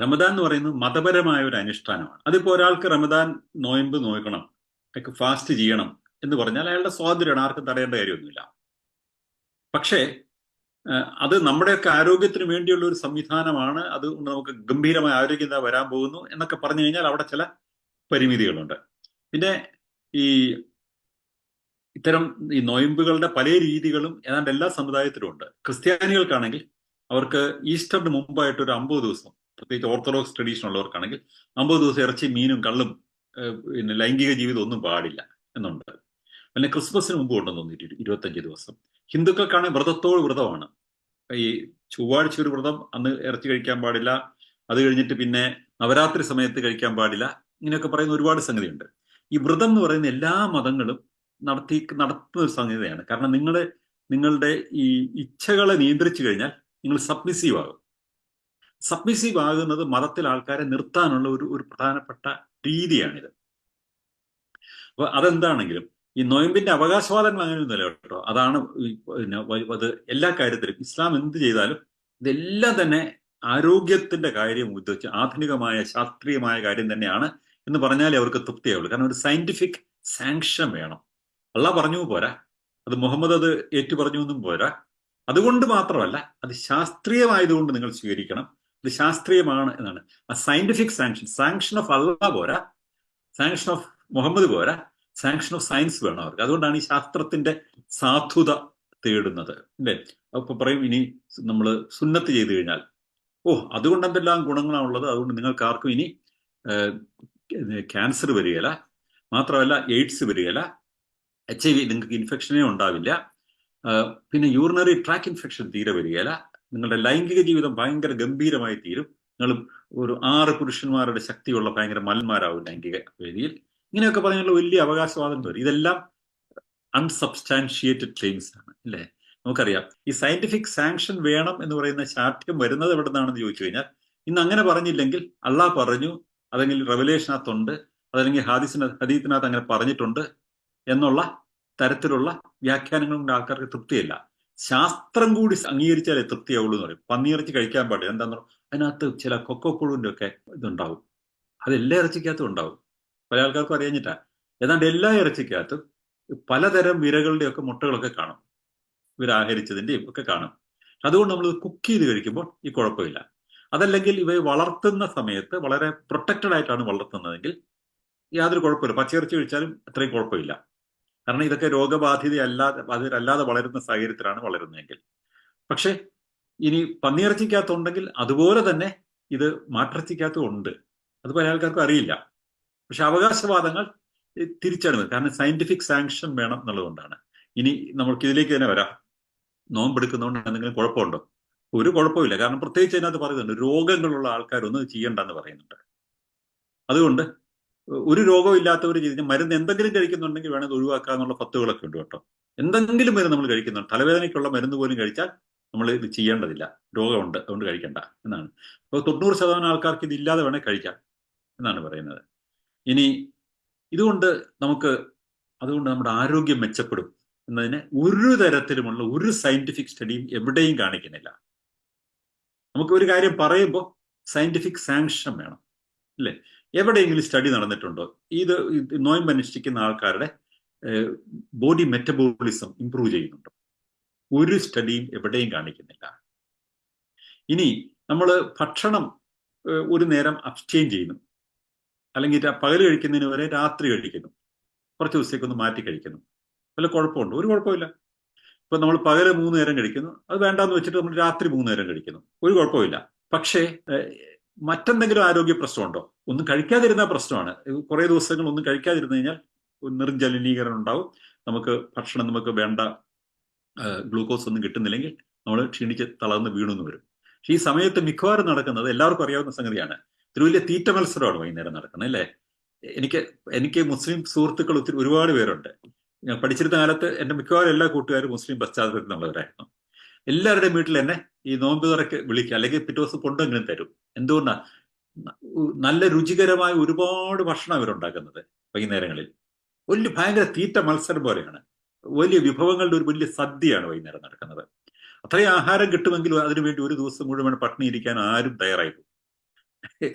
റമദാൻ എന്ന് പറയുന്നത് മതപരമായ ഒരു അനുഷ്ഠാനമാണ്. അതിപ്പോ ഒരാൾക്ക് റമദാൻ നോയമ്പ് നോക്കണം അയാൾക്ക് ഫാസ്റ്റ് ചെയ്യണം എന്ന് പറഞ്ഞാൽ അയാളുടെ സ്വാതന്ത്ര്യമാണ് ആർക്കും തടയേണ്ട കാര്യമൊന്നുമില്ല. പക്ഷേ അത് നമ്മുടെയൊക്കെ ആരോഗ്യത്തിന് വേണ്ടിയുള്ള ഒരു സംവിധാനമാണ്. അത് നമുക്ക് ഗംഭീരമായ ആരോഗ്യത വരാൻ പോകുന്നു എന്നൊക്കെ പറഞ്ഞു കഴിഞ്ഞാൽ അവിടെ ചില പരിമിതികളുണ്ട്. പിന്നെ ഈ ഇത്തരം ഈ നോയമ്പുകളുടെ പല രീതികളും ഏതാണ്ട് എല്ലാ സമുദായത്തിലും ഉണ്ട്. ക്രിസ്ത്യാനികൾക്കാണെങ്കിൽ അവർക്ക് ഈസ്റ്ററിന് മുമ്പായിട്ട് ഒരു അമ്പത് ദിവസം പ്രത്യേകിച്ച് ഓർത്തഡോക്സ് ട്രഡീഷൻ ഉള്ളവർക്കാണെങ്കിൽ അമ്പത് ദിവസം ഇറച്ചി മീനും കള്ളും പിന്നെ ലൈംഗിക ജീവിതം ഒന്നും പാടില്ല എന്നുണ്ട്. പിന്നെ ക്രിസ്മസിന് മുമ്പ് ഉണ്ടെന്ന് തോന്നിയിട്ട് ഇരു- ഇരുപത്തഞ്ച് ദിവസം. ഹിന്ദുക്കൾക്കാണെങ്കിൽ വ്രതത്തോട് വ്രതമാണ്. ഈ ചൊവ്വാഴ്ച ഒരു വ്രതം അന്ന് ഇറച്ചി കഴിക്കാൻ പാടില്ല. അത് കഴിഞ്ഞിട്ട് പിന്നെ നവരാത്രി സമയത്ത് കഴിക്കാൻ പാടില്ല. ഇങ്ങനെയൊക്കെ പറയുന്ന ഒരുപാട് സംഗതിയുണ്ട്. ഈ വ്രതം എന്ന് പറയുന്ന എല്ലാ മതങ്ങളും നടത്തി നടത്തുന്ന ഒരു സംഗതിയാണ്. കാരണം നിങ്ങൾ നിങ്ങളുടെ ഈ ഇച്ഛകളെ നിയന്ത്രിച്ചു കഴിഞ്ഞാൽ നിങ്ങൾ സബ്മിസീവ് ആകും. സബ്മിസീവ് ആകുന്നത് മതത്തിൽ ആൾക്കാരെ നിർത്താനുള്ള ഒരു ഒരു പ്രധാനപ്പെട്ട രീതിയാണിത്. അപ്പൊ അതെന്താണെങ്കിലും ഈ നൊയമ്പിന്റെ അവകാശവാദങ്ങൾ അങ്ങനെയൊന്നുമില്ല കേട്ടോ. അതാണ് അത് എല്ലാ കാര്യത്തിലും ഇസ്ലാം എന്ത് ചെയ്താലും ഇതെല്ലാം തന്നെ ആരോഗ്യത്തിന്റെ കാര്യം ഉദ്ദേശിച്ച് ആധുനികമായ ശാസ്ത്രീയമായ കാര്യം തന്നെയാണ് എന്ന് പറഞ്ഞാലേ അവർക്ക് തൃപ്തിയാവുള്ളൂ. കാരണം ഒരു സയന്റിഫിക് സാങ്ഷൻ വേണം. അള്ള പറഞ്ഞു പോരാ. അത് മുഹമ്മദ് അത് ഏറ്റു പറഞ്ഞു എന്നും പോരാ. അതുകൊണ്ട് മാത്രമല്ല അത് ശാസ്ത്രീയമായതുകൊണ്ട് നിങ്ങൾ സ്വീകരിക്കണം. ഇത് ശാസ്ത്രീയമാണ് എന്നാണ്. ആ സയന്റിഫിക് സാങ്ഷൻ സാങ്ഷൻ ഓഫ് അള്ളാഹ് പോരാ സാങ്ഷൻ ഓഫ് മുഹമ്മദ് പോരാ സാങ്ഷൻ ഓഫ് സയൻസ് വേണം അവർക്ക്. അതുകൊണ്ടാണ് ഈ ശാസ്ത്രത്തിന്റെ സാധുത തേടുന്നത്. അല്ലേ? അപ്പൊ പറയും ഇനി നമ്മൾ സുന്നത്ത് ചെയ്തു കഴിഞ്ഞാൽ ഓ അതുകൊണ്ട് എന്തെല്ലാം ഗുണങ്ങളാണുള്ളത് അതുകൊണ്ട് നിങ്ങൾക്ക് ആർക്കും ഇനി ക്യാൻസർ വരികയില്ല. മാത്രമല്ല എയ്ഡ്സ് വരികയില്ല. എച്ച് ഐ വി നിങ്ങൾക്ക് ഇൻഫെക്ഷനേ ഉണ്ടാവില്ല. പിന്നെ യൂറിനറി ട്രാക്ക് ഇൻഫെക്ഷൻ തീരെ വരികയില്ല. നിങ്ങളുടെ ലൈംഗിക ജീവിതം ഭയങ്കര ഗംഭീരമായി തീരും. നിങ്ങൾ ഒരു ആറ് പുരുഷന്മാരുടെ ശക്തിയുള്ള ഭയങ്കര മലന്മാരാവും ലൈംഗിക വേദിയിൽ. ഇങ്ങനെയൊക്കെ പറഞ്ഞുള്ള വലിയ അവകാശവാദം വരും ഇതെല്ലാം അൺസബ്സ്റ്റാൻഷിയേറ്റഡ് ക്ലെയിംസ് ആണ് അല്ലേ? നമുക്കറിയാം. ഈ സയന്റിഫിക് സാങ്ഷൻ വേണം എന്ന് പറയുന്ന ശാഠ്യം വരുന്നത് എവിടെ നിന്നാണെന്ന് ചോദിച്ചു കഴിഞ്ഞാൽ ഇന്ന് അങ്ങനെ പറഞ്ഞില്ലെങ്കിൽ അള്ളാഹ് പറഞ്ഞു അതെങ്കിൽ റെവലേഷനകത്തുണ്ട് അതല്ലെങ്കിൽ ഹാദിസിന് ഹദീത്തിനകത്ത് അങ്ങനെ പറഞ്ഞിട്ടുണ്ട് എന്നുള്ള തരത്തിലുള്ള വ്യാഖ്യാനങ്ങൾ കൊണ്ട് ആൾക്കാർക്ക് തൃപ്തിയല്ല. ശാസ്ത്രം കൂടി അംഗീകരിച്ചാലേ തൃപ്തിയാവുള്ളൂ എന്ന് പറയും. പന്നിയിറച്ചി കഴിക്കാൻ പാടില്ല. എന്താന്ന് പറഞ്ഞാൽ അതിനകത്ത് ചില കൊക്കോപ്പുഴുവിന്റെ ഒക്കെ ഇതുണ്ടാവും. അത് എല്ലാ ഇറച്ചിക്കകത്തും ഉണ്ടാവും. പല ആൾക്കാർക്കും അറിയഞ്ഞിട്ടാ. ഏതാണ്ട് എല്ലാ ഇറച്ചിക്കകത്തും പലതരം വിരകളുടെ ഒക്കെ മുട്ടകളൊക്കെ കാണും. ഇവരാഹരിച്ചതിന്റെയും ഒക്കെ കാണും. അതുകൊണ്ട് നമ്മൾ കുക്ക് ചെയ്ത് കഴിക്കുമ്പോൾ ഈ കുഴപ്പമില്ല. അതല്ലെങ്കിൽ ഇവയെ വളർത്തുന്ന സമയത്ത് വളരെ പ്രൊട്ടക്റ്റഡ് ആയിട്ടാണ് വളർത്തുന്നതെങ്കിൽ യാതൊരു കുഴപ്പമില്ല. പച്ചയിറച്ചി കഴിച്ചാലും അത്രയും കുഴപ്പമില്ല. കാരണം ഇതൊക്കെ രോഗബാധിതയല്ലാതെ ബാധിതരല്ലാതെ വളരുന്ന സാഹചര്യത്തിലാണ് വളരുന്നതെങ്കിൽ. പക്ഷെ ഇനി പന്നിയിറച്ചിക്കകത്തുണ്ടെങ്കിൽ അതുപോലെ തന്നെ ഇത് മാട്ടിറച്ചിക്കകത്തും ഉണ്ട്. അത് പല ആൾക്കാർക്കും അറിയില്ല. പക്ഷെ അവകാശവാദങ്ങൾ തിരിച്ചടുന്നത് കാരണം സയന്റിഫിക് സാങ്ഷൻ വേണം എന്നുള്ളതുകൊണ്ടാണ്. ഇനി നമ്മൾക്ക് ഇതിലേക്ക് തന്നെ വരാം. നോമ്പെടുക്കുന്നതുകൊണ്ട് എന്തെങ്കിലും കുഴപ്പമുണ്ടോ? ഒരു കുഴപ്പമില്ല കാരണം പ്രത്യേകിച്ച് അതിനകത്ത് പറയുന്നുണ്ട് രോഗങ്ങളുള്ള ആൾക്കാരൊന്നും ചെയ്യണ്ടെന്ന് പറയുന്നുണ്ട്. അതുകൊണ്ട് ഒരു രോഗവും ഇല്ലാത്തവർ ചെയ്ത് മരുന്ന് എന്തെങ്കിലും കഴിക്കുന്നുണ്ടെങ്കിൽ വേണമെങ്കിൽ അത് ഒഴിവാക്കാന്നുള്ള പത്തുകളൊക്കെ ഉണ്ട് കേട്ടോ. എന്തെങ്കിലും മരുന്ന് നമ്മൾ കഴിക്കുന്നുണ്ട്. തലവേദനയ്ക്കുള്ള മരുന്ന് പോലും കഴിച്ചാൽ നമ്മൾ ഇത് ചെയ്യേണ്ടതില്ല. രോഗമുണ്ട് അതുകൊണ്ട് കഴിക്കണ്ട എന്നാണ്. അപ്പോൾ തൊണ്ണൂറ് ശതമാനം ആൾക്കാർക്ക് ഇതില്ലാതെ വേണേൽ കഴിക്കാം എന്നാണ് പറയുന്നത്. ഇനി ഇതുകൊണ്ട് നമുക്ക് അതുകൊണ്ട് നമ്മുടെ ആരോഗ്യം മെച്ചപ്പെടും എന്നതിന് ഒരു തരത്തിലുമുള്ള ഒരു സയന്റിഫിക് സ്റ്റഡിയും എവിടെയും കാണിക്കുന്നില്ല. നമുക്ക് ഒരു കാര്യം പറയുമ്പോൾ സയന്റിഫിക് സാങ്ഷൻ വേണം അല്ലേ? എവിടെയെങ്കിലും സ്റ്റഡി നടന്നിട്ടുണ്ടോ? ഇത് നോയമ്പ് അനുഷ്ഠിക്കുന്ന ആൾക്കാരുടെ ബോഡി മെറ്റബോളിസം ഇംപ്രൂവ് ചെയ്യുന്നുണ്ടോ? ഒരു സ്റ്റഡിയും എവിടെയും കാണിക്കുന്നില്ല. ഇനി നമ്മൾ ഭക്ഷണം ഒരു നേരം അബ്സ്റ്റെയിൻ ചെയ്യുന്നു. അല്ലെങ്കിൽ പകൽ കഴിക്കുന്നതിന് വരെ രാത്രി കഴിക്കുന്നു. കുറച്ച് ദിവസത്തേക്ക് ഒന്ന് മാറ്റി കഴിക്കുന്നു. വല്ല കുഴപ്പമുണ്ടോ? ഒരു കുഴപ്പമില്ല. ഇപ്പൊ നമ്മൾ പകൽ മൂന്ന് നേരം കഴിക്കുന്നു. അത് വേണ്ടാന്ന് വെച്ചിട്ട് നമ്മൾ രാത്രി മൂന്ന് നേരം കഴിക്കുന്നു. ഒരു കുഴപ്പമില്ല. പക്ഷേ മറ്റെന്തെങ്കിലും ആരോഗ്യ പ്രശ്നമുണ്ടോ? ഒന്നും കഴിക്കാതിരുന്ന പ്രശ്നമാണ്. കുറേ ദിവസങ്ങൾ ഒന്നും കഴിക്കാതിരുന്നു കഴിഞ്ഞാൽ നിർജലിനീകരണം ഉണ്ടാവും. നമുക്ക് ഭക്ഷണം നമുക്ക് വേണ്ട ഗ്ലൂക്കോസ് ഒന്നും കിട്ടുന്നില്ലെങ്കിൽ നമ്മൾ ക്ഷീണിച്ച് തളർന്ന് വീണുന്ന് വരും. പക്ഷെ ഈ സമയത്ത് മിക്കവാറും നടക്കുന്നത് എല്ലാവർക്കും അറിയാവുന്ന സംഗതിയാണ്. ഒരു വലിയ തീറ്റ മത്സരമാണ് വൈകുന്നേരം നടക്കുന്നത് അല്ലേ? എനിക്ക് എനിക്ക് മുസ്ലിം സുഹൃത്തുക്കൾ ഒത്തിരി ഒരുപാട് പേരുണ്ട്. ഞാൻ പഠിച്ചിരുന്ന കാലത്ത് എന്റെ മിക്കവാറും എല്ലാ കൂട്ടുകാരും മുസ്ലിം പശ്ചാത്തലത്തിൽ നിന്നുള്ളവരായിരുന്നു എല്ലാവരുടെയും വീട്ടിൽ എന്നെ ഈ നോമ്പ് തുറക്ക് വിളിക്കുക. അല്ലെങ്കിൽ പിറ്റേ ദിവസം കൊണ്ടെങ്കിലും തരും. എന്തുകൊണ്ടാ? നല്ല രുചികരമായ ഒരുപാട് ഭക്ഷണം അവരുണ്ടാക്കുന്നത് വൈകുന്നേരങ്ങളിൽ. വലിയ ഭയങ്കര തീറ്റ മത്സരം പോലെയാണ്. വലിയ വിഭവങ്ങളുടെ ഒരു വലിയ സദ്യയാണ് വൈകുന്നേരം നടക്കുന്നത്. അത്രയും ആഹാരം കിട്ടുമെങ്കിലും അതിനുവേണ്ടി ഒരു ദിവസം മുഴുവൻ പട്ടിണി ഇരിക്കാൻ ആരും തയ്യാറായി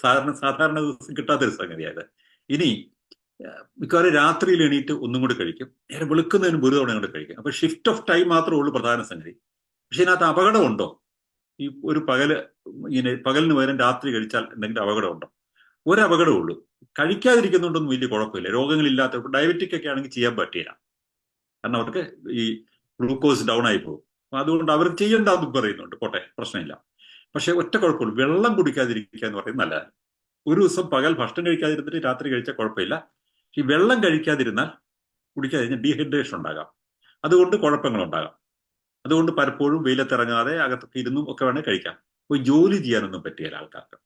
സാധാരണ സാധാരണ ദിവസം കിട്ടാത്തൊരു സംഗതിയായത്. ഇനി മിക്കവാറും രാത്രിയിൽ എണീറ്റ് ഒന്നും കൂടി കഴിക്കും. നേരെ വെളുക്കുന്നതിന് ഒരു തവണ കൂടി കഴിക്കും. അപ്പൊ ഷിഫ്റ്റ് ഓഫ് ടൈം മാത്രമേ ഉള്ളൂ പ്രധാന സംഗതി. പക്ഷെ ഇതിനകത്ത് അപകടമുണ്ടോ? ഈ ഒരു പകൽ ഇങ്ങനെ പകലിന് പകരം രാത്രി കഴിച്ചാൽ എന്തെങ്കിലും അപകടമുണ്ടോ? ഒരു ഉള്ളൂ കഴിക്കാതിരിക്കുന്നതുകൊണ്ടൊന്നും വലിയ കുഴപ്പമില്ല. രോഗങ്ങളില്ലാത്ത ഡയബറ്റിക് ഒക്കെ ആണെങ്കിൽ ചെയ്യാൻ പറ്റില്ല. കാരണം അവർക്ക് ഈ ഗ്ലൂക്കോസ് ഡൗൺ ആയി പോകും. അതുകൊണ്ട് അവർ ചെയ്യേണ്ടെന്ന് പറയുന്നുണ്ട്. പോട്ടെ പ്രശ്നമില്ല. പക്ഷെ ഒറ്റ കുഴപ്പമുള്ളൂ. വെള്ളം കുടിക്കാതിരിക്കുക എന്ന് പറയുന്നത് നല്ലതാണ്. ഒരു ദിവസം പകൽ ഭക്ഷണം കഴിക്കാതിരുന്നിട്ട് രാത്രി കഴിച്ചാൽ കുഴപ്പമില്ല. ഈ വെള്ളം കഴിക്കാതിരുന്നാൽ കുടിക്കാതിരുന്നാൽ ഡീഹൈഡ്രേഷൻ ഉണ്ടാകാം. അതുകൊണ്ട് കുഴപ്പങ്ങൾ ഉണ്ടാകാം അതുകൊണ്ട് പലപ്പോഴും വെയിലത്തിറങ്ങാതെ അകത്തൊക്കെ ഇരുന്നും ഒക്കെ വേണേൽ കഴിക്കാം. അപ്പോൾ ജോലി ചെയ്യാനൊന്നും പറ്റിയാൽ ആൾക്കാർക്ക്.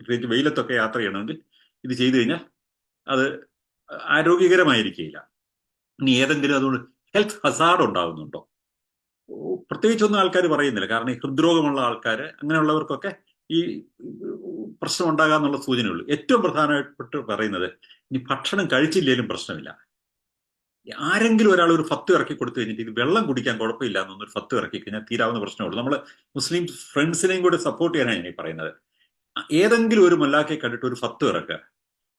പ്രത്യേകിച്ച് വെയിലത്തൊക്കെ യാത്ര ചെയ്യണമെങ്കിൽ ഇത് ചെയ്തു കഴിഞ്ഞാൽ അത് ആരോഗ്യകരമായിരിക്കില്ല ഇനി ഏതെങ്കിലും അതുകൊണ്ട് ഹെൽത്ത് ഹസാർഡ് ഉണ്ടാകുന്നുണ്ടോ പ്രത്യേകിച്ചൊന്നും ആൾക്കാർ പറയുന്നില്ല. കാരണം ഈ ഹൃദ്രോഗമുള്ള ആൾക്കാർ അങ്ങനെയുള്ളവർക്കൊക്കെ ഈ പ്രശ്നം ഉണ്ടാകാന്നുള്ള സൂചനയുള്ളൂ. ഏറ്റവും പ്രധാനപ്പെട്ട് പറയുന്നത് ഇനി ഭക്ഷണം കഴിച്ചില്ലെങ്കിലും പ്രശ്നമില്ല. ആരെങ്കിലും ഒരാൾ ഒരു ഫത്ത് ഇറക്കി കൊടുത്തു കഴിഞ്ഞിട്ട് ഇത് വെള്ളം കുടിക്കാൻ കുഴപ്പമില്ല എന്നൊരു ഫത്ത് ഇറക്കി കഴിഞ്ഞാൽ തീരാവുന്ന പ്രശ്നമുള്ളൂ നമ്മൾ മുസ്ലിം ഫ്രണ്ട്സിനെയും കൂടെ സപ്പോർട്ട് ചെയ്യാനാണ് ഈ പറയുന്നത്. ഏതെങ്കിലും ഒരു മല്ലാക്കെ കണ്ടിട്ട് ഒരു ഫത്ത് ഇറക്കുക.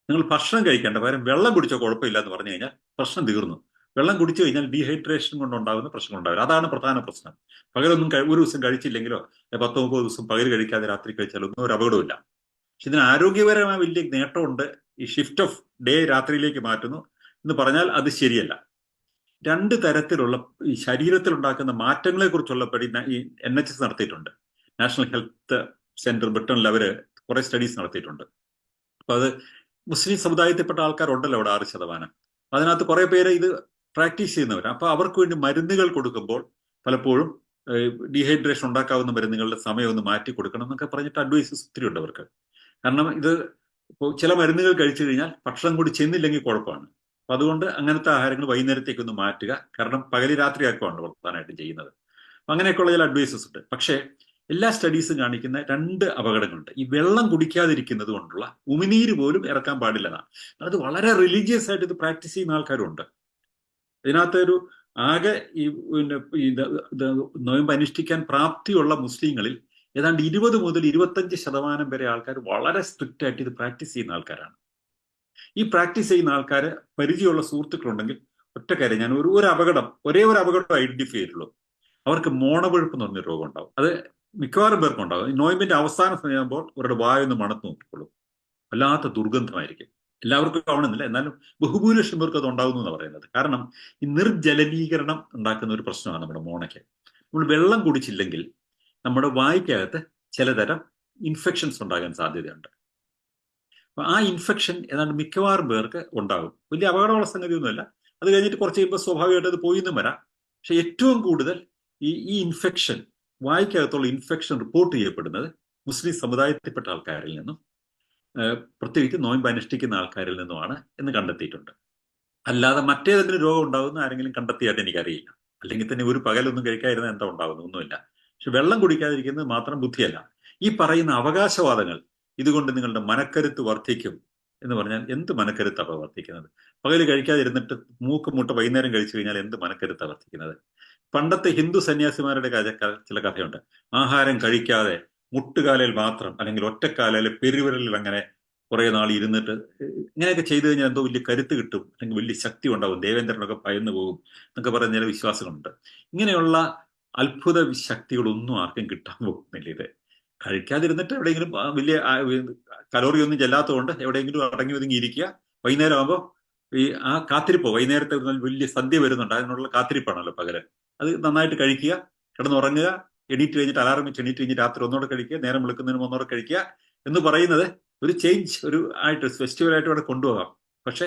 നിങ്ങൾ ഭക്ഷണം കഴിക്കേണ്ട പകരം വെള്ളം കുടിച്ചോ കുഴപ്പമില്ല എന്ന് പറഞ്ഞു കഴിഞ്ഞാൽ പ്രശ്നം തീർന്നു. വെള്ളം കുടിച്ചു കഴിഞ്ഞാൽ ഡീഹൈഡ്രേഷൻ കൊണ്ടുണ്ടാകുന്ന പ്രശ്നം ഉണ്ടാവില്ല. അതാണ് പ്രധാന പ്രശ്നം. പകലൊന്നും ഒരു ദിവസം കഴിച്ചില്ലെങ്കിലോ പത്തോ മുപ്പത് ദിവസം പകൽ കഴിക്കാതെ രാത്രി കഴിച്ചാലോ ഒന്നും ഒരു അപകടമില്ല പക്ഷെ ഇതിന് ആരോഗ്യപരമായ വലിയ നേട്ടമുണ്ട്. ഈ ഷിഫ്റ്റ് ഓഫ് ഡേ രാത്രിയിലേക്ക് മാറ്റുന്നു. എന്ന് പറഞ്ഞാൽ അത് ശരിയല്ല. രണ്ട് തരത്തിലുള്ള ഈ ശരീരത്തിൽ ഉണ്ടാക്കുന്ന മാറ്റങ്ങളെ കുറിച്ചുള്ള പടി ഈ എൻ എച്ച് എസ് നടത്തിയിട്ടുണ്ട്. നാഷണൽ ഹെൽത്ത് സെന്റർ ബ്രിട്ടനിൽ അവർ കുറെ സ്റ്റഡീസ് നടത്തിയിട്ടുണ്ട്. അപ്പൊ അത് മുസ്ലിം സമുദായത്തിൽപ്പെട്ട ആൾക്കാരുണ്ടല്ലോ അവിടെ ആറ് ശതമാനം. അതിനകത്ത് കുറെ പേര് ഇത് പ്രാക്ടീസ് ചെയ്യുന്നവർ അപ്പൊ അവർക്ക് വേണ്ടി മരുന്നുകൾ കൊടുക്കുമ്പോൾ പലപ്പോഴും ഡീഹൈഡ്രേഷൻ ഉണ്ടാക്കാവുന്ന മരുന്നുകളുടെ സമയം ഒന്ന് മാറ്റി കൊടുക്കണം എന്നൊക്കെ പറഞ്ഞിട്ട് അഡ്വൈസസ് ഒത്തിരി ഉണ്ട് അവർക്ക്. കാരണം ഇത് ഇപ്പോൾ ചില മരുന്നുകൾ കഴിച്ചു കഴിഞ്ഞാൽ ഭക്ഷണം കൂടി ചെന്നില്ലെങ്കിൽ കുഴപ്പമാണ്. അപ്പൊ അതുകൊണ്ട് അങ്ങനത്തെ ആഹാരങ്ങൾ വൈകുന്നേരത്തേക്ക് ഒന്ന് മാറ്റുക. കാരണം പകൽ രാത്രിയാക്കുവാണ് പ്രധാനമായിട്ടും ചെയ്യുന്നത്. അങ്ങനെയൊക്കെയുള്ള ചില അഡ്വൈസസ് ഉണ്ട്. പക്ഷേ എല്ലാ സ്റ്റഡീസും കാണിക്കുന്ന രണ്ട് അപകടങ്ങളുണ്ട്. ഈ വെള്ളം കുടിക്കാതിരിക്കുന്നത് കൊണ്ടുള്ള ഉമിനീര് പോലും ഇറക്കാൻ പാടില്ലെന്നാണ് അത് വളരെ റിലീജിയസ് ആയിട്ട് ഇത് പ്രാക്ടീസ് ചെയ്യുന്ന ആൾക്കാരുണ്ട്. ഇതിനകത്ത് ഒരു ആകെ ഈ പിന്നെ നോയമ്പ് അനുഷ്ഠിക്കാൻ പ്രാപ്തിയുള്ള മുസ്ലിങ്ങളിൽ ഏതാണ്ട് ഇരുപത് മുതൽ ഇരുപത്തഞ്ച് ശതമാനം വരെ ആൾക്കാർ വളരെ സ്ട്രിക്റ്റ് ആയിട്ട് ഇത് പ്രാക്ടീസ് ചെയ്യുന്ന ആൾക്കാരാണ്. ഈ പ്രാക്ടീസ് ചെയ്യുന്ന ആൾക്കാർ പരിചയമുള്ള സുഹൃത്തുക്കളുണ്ടെങ്കിൽ ഒറ്റ കാര്യം ഞാൻ ഒരു ഒരു അപകടം ഒരേ ഒരു അപകടം ഐഡന്റിഫൈ ചെയ്തിട്ടുള്ളൂ. അവർക്ക് മോണവെഴുപ്പ് എന്ന് പറഞ്ഞൊരു രോഗം ഉണ്ടാവും അത് മിക്കവാറും പേർക്കും ഉണ്ടാവും. ഈ നോയമ്പിന്റെ അവസാന സമയമാകുമ്പോൾ അവരുടെ വായൊന്ന് മണത്ത് നോക്കിക്കോളും. വല്ലാത്ത ദുർഗന്ധമായിരിക്കും. എല്ലാവർക്കും കാണുന്നില്ല. എന്നാലും ബഹുഭൂരിപക്ഷം പേർക്ക് അത് ഉണ്ടാകുന്നു എന്ന് പറയുന്നത്. കാരണം ഈ നിർജലനീകരണം ഉണ്ടാക്കുന്ന ഒരു പ്രശ്നമാണ് നമ്മുടെ മോണയ്ക്ക്. നമ്മൾ വെള്ളം കുടിച്ചില്ലെങ്കിൽ നമ്മുടെ വായ്ക്കകത്ത് ചിലതരം ഇൻഫെക്ഷൻസ് ഉണ്ടാകാൻ സാധ്യതയുണ്ട്. ആ ഇൻഫെക്ഷൻ ഏതാണ്ട് മിക്കവാറും പേർക്ക് ഉണ്ടാകും. വലിയ അപകടമുള്ള സംഗതിയൊന്നുമല്ല. അത് കഴിഞ്ഞിട്ട് കുറച്ച് കഴിയുമ്പോൾ സ്വാഭാവികമായിട്ട് അത് പോയി എന്നും വരാം. പക്ഷെ ഏറ്റവും കൂടുതൽ ഈ ഈ ഇൻഫെക്ഷൻ വായിക്കകത്തുള്ള ഇൻഫെക്ഷൻ റിപ്പോർട്ട് ചെയ്യപ്പെടുന്നത് മുസ്ലിം സമുദായത്തിൽപ്പെട്ട ആൾക്കാരിൽ നിന്നും പ്രത്യേകിച്ച് നോയമ്പ് അനുഷ്ഠിക്കുന്ന ആൾക്കാരിൽ നിന്നുമാണ് എന്ന് കണ്ടെത്തിയിട്ടുണ്ട്. അല്ലാതെ മറ്റേതെങ്കിലും രോഗം ഉണ്ടാകുന്ന ആരെങ്കിലും കണ്ടെത്തിയായിട്ട് എനിക്കറിയില്ല. അല്ലെങ്കിൽ തന്നെ ഒരു പകലൊന്നും കഴിക്കാതിരുന്ന എന്താ ഉണ്ടാകുന്നത്? ഒന്നുമില്ല. പക്ഷെ വെള്ളം കുടിക്കാതിരിക്കുന്നത് മാത്രം ബുദ്ധിയല്ല. ഈ പറയുന്ന അവകാശവാദങ്ങൾ ഇതുകൊണ്ട് നിങ്ങളുടെ മനക്കരുത്ത് വർദ്ധിക്കും എന്ന് പറഞ്ഞാൽ എന്ത് മനക്കരുത്താണ് വർദ്ധിക്കുന്നത്? പകൽ കഴിക്കാതിരുന്നിട്ട് മൂക്ക് മുട്ട വൈകുന്നേരം കഴിച്ചു കഴിഞ്ഞാൽ എന്ത് മനക്കരുത്താണ് വർദ്ധിക്കുന്നത്? പണ്ടത്തെ ഹിന്ദു സന്യാസിമാരുടെ ചില കഥയുണ്ട്. ആഹാരം കഴിക്കാതെ മുട്ടുകാലയിൽ മാത്രം അല്ലെങ്കിൽ ഒറ്റക്കാലയിൽ പെരുവിരലിൽ അങ്ങനെ കുറെ നാൾ ഇരുന്നിട്ട് ഇങ്ങനെയൊക്കെ ചെയ്തു കഴിഞ്ഞാൽ എന്തോ വലിയ കരുത്ത് കിട്ടും. അല്ലെങ്കിൽ വലിയ ശക്തി ഉണ്ടാവും. ദേവേന്ദ്രനൊക്കെ ഭയന്നു പോകും എന്നൊക്കെ പറയുന്ന ചില വിശ്വാസങ്ങളുണ്ട് ഇങ്ങനെയുള്ള അത്ഭുത ശക്തികളൊന്നും ആർക്കും കിട്ടാൻ പോകുന്നില്ല ഇത്. കഴിക്കാതിരുന്നിട്ട് എവിടെയെങ്കിലും വലിയ കലോറി ഒന്നും ചെല്ലാത്തതുകൊണ്ട് എവിടെയെങ്കിലും അടങ്ങി ഒതുങ്ങി ഇരിക്കുക. വൈകുന്നേരം ആകുമ്പോൾ ഈ ആ കാത്തിരിപ്പ് വൈകുന്നേരത്തെ വലിയ സദ്യ വരുന്നുണ്ട്. അതിനുള്ള കാത്തിരിപ്പാണല്ലോ പകൽ. അത് നന്നായിട്ട് കഴിക്കുക കിടന്നുറങ്ങുക എണീറ്റ് കഴിഞ്ഞിട്ട് അലാറം വെച്ച് എണീറ്റ് കഴിഞ്ഞിട്ട് രാത്രി ഒന്നോടെ കഴിക്കുക നേരം വിളിക്കുന്നതിന് ഒന്നുകൂടെ കഴിക്കുക എന്ന് പറയുന്നത് ഒരു ചേഞ്ച് ഒരു ആയിട്ട് ഫെസ്റ്റിവൽ ആയിട്ട് ഇവിടെ കൊണ്ടുപോകാം. പക്ഷെ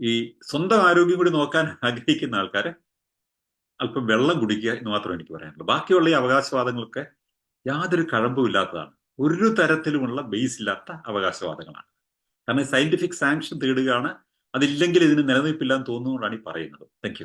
ഈ സ്വന്തം ആരോഗ്യം കൂടി നോക്കാൻ ആഗ്രഹിക്കുന്ന ആൾക്കാരെ അല്പം വെള്ളം കുടിക്കുക എന്ന് മാത്രമേ എനിക്ക് പറയാനുള്ളൂ. ബാക്കിയുള്ള ഈ അവകാശവാദങ്ങളൊക്കെ യാതൊരു കഴമ്പും ഇല്ലാത്തതാണ്. ഒരു തരത്തിലുമുള്ള ബേസ് ഇല്ലാത്ത അവകാശവാദങ്ങളാണ്. കാരണം സയന്റിഫിക് സാങ്ഷൻ തേടുകയാണ്. അതില്ലെങ്കിൽ ഇതിന് നിലനിൽപ്പില്ല എന്ന് തോന്നുന്നതുകൊണ്ടാണ് ഈ പറയുന്നത്. താങ്ക്